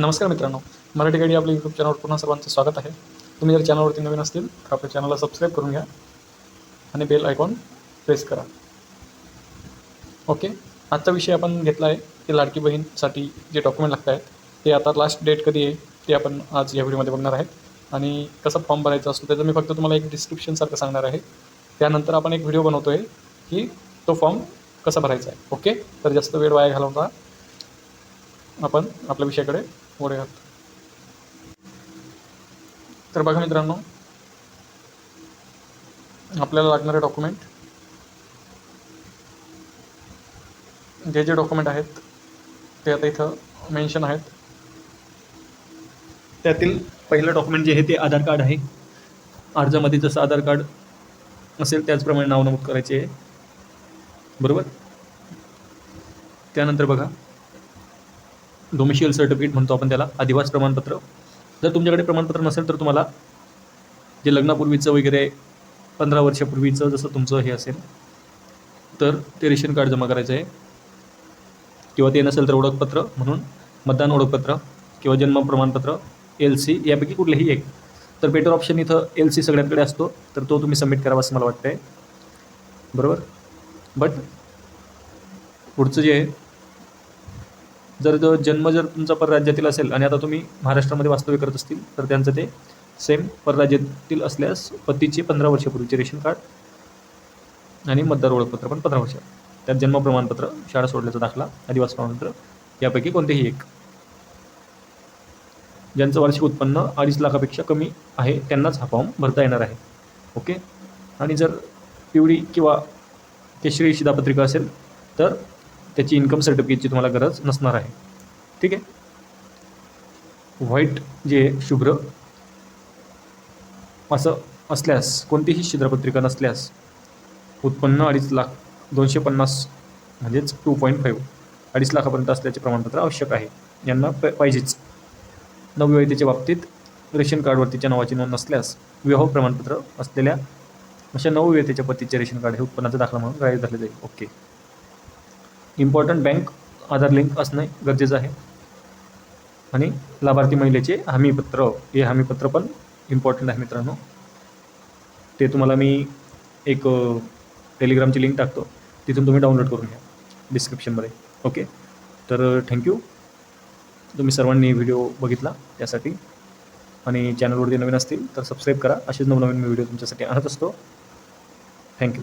नमस्कार मित्रांनो मराठी गाडी आपल्या यूट्यूब चॅनलवर पुन्हा सर्वांचं स्वागत आहे. तुम्ही जर चॅनलवरती नवीन असतील तर आपल्या चॅनलला सबस्क्राईब करून घ्या आणि बेल आयकॉन प्रेस करा. ओके आजचा विषय आपण घेतला आहे की लाडकी बहीणसाठी जे डॉक्युमेंट लागत आहेत ते आता लास्ट डेट कधी आहे ते आपण आज या व्हिडिओमध्ये बघणार आहेत. आणि कसा फॉर्म भरायचा असतो त्याचं मी फक्त तुम्हाला एक डिस्क्रिप्शनसारखं सांगणार आहे. त्यानंतर आपण एक व्हिडिओ बनवतो आहे की तो फॉर्म कसा भरायचा आहे. ओके तर जास्त वेळ वाया घालवता आपण आपल्या विषयाकडे पुढे तर बघा मित्रांनो आपल्याला लागणारे डॉक्युमेंट जे जे डॉक्युमेंट आहेत ते आता इथं मेन्शन आहेत. त्यातील पहिलं डॉक्युमेंट जे आहे ते आधार कार्ड आहे. अर्जामध्ये जसं आधार कार्ड असेल त्याचप्रमाणे नाव नमूद करायचे आहे. बरोबर? त्यानंतर बघा डोमिशियल सर्टिफिकेट म्हणतो आपण त्याला आदिवास प्रमाणपत्र. जर तुमच्याकडे प्रमाणपत्र नसेल तर तुम्हाला जे लग्नापूर्वीचं वगैरे पंधरा वर्षापूर्वीचं जसं तुमचं हे असेल तर ते रेशन कार्ड जमा करायचं आहे. किंवा ते नसेल तर ओळखपत्र म्हणून मतदान ओळखपत्र किंवा जन्म प्रमाणपत्र एल सी यापैकी कुठलेही एक. तर बेटर ऑप्शन इथं एल सी सगळ्यांकडे असतो तर तो तुम्ही सबमिट करावा असं मला वाटतं आहे बरोबर? बट पुढचं जे आहे जर जो जन्म जर तुमचा परराज्यातील असेल आणि आता तुम्ही महाराष्ट्रामध्ये वास्तव्य करत असतील तर त्यांचं ते सेम परराज्यातील असल्यास पतीचे पंधरा वर्षापूर्वीचे रेशन कार्ड आणि मतदार ओळखपत्र पण पंधरा वर्ष. त्यात जन्म प्रमाणपत्र शाळा सोडल्याचा दाखला आदिवास प्रमाणपत्र यापैकी कोणतेही एक. ज्यांचं वार्षिक उत्पन्न अडीच लाखापेक्षा कमी आहे त्यांनाच हा फॉर्म भरता येणार आहे. ओके? आणि जर पिवळी किंवा केशरी शिधापत्रिका असेल तर त्याची इन्कम सर्टिफिकेटची तुम्हाला गरज नसणार आहे. ठीक आहे? व्हाईट जे शुभ्र. असं असल्यास कोणतीही छिद्रपत्रिका नसल्यास उत्पन्न अडीच लाख दोनशे पन्नास म्हणजेच टू पॉईंट फाईव्ह अडीच लाखापर्यंत असल्याचे प्रमाणपत्र आवश्यक आहे. यांना प पाहिजेच. नवविवाहितेच्या बाबतीत रेशन कार्डवरतीच्या नावाची नोंद नसल्यास विवाह प्रमाणपत्र असलेल्या अशा नवविवाहितेच्या पतीचे रेशन कार्ड हे उत्पन्नाचा दाखला म्हणून ग्राह्य धरले जाईल. Okay. Important bank Aadhaar link असणे गरजेचं आहे. आणि लाभार्थी महिलेचे हमीपत्र हे हमीपत्र पण इम्पॉर्टंट आहे मित्रांनो. ते तुम्हाला मी एक टेलिग्रामची लिंक टाकतो. तिथून तुम्ही डाउनलोड करून घ्या डिस्क्रिप्शनमध्ये ओके तर थँक्यू तुम्ही सर्वांनी व्हिडिओ बघितला त्यासाठी. आणि चॅनलवरती नवीन असतील तर सबस्क्राईब करा. असेच नवनवीन व्हिडिओ तुमच्यासाठी आणत असतो. थँक्यू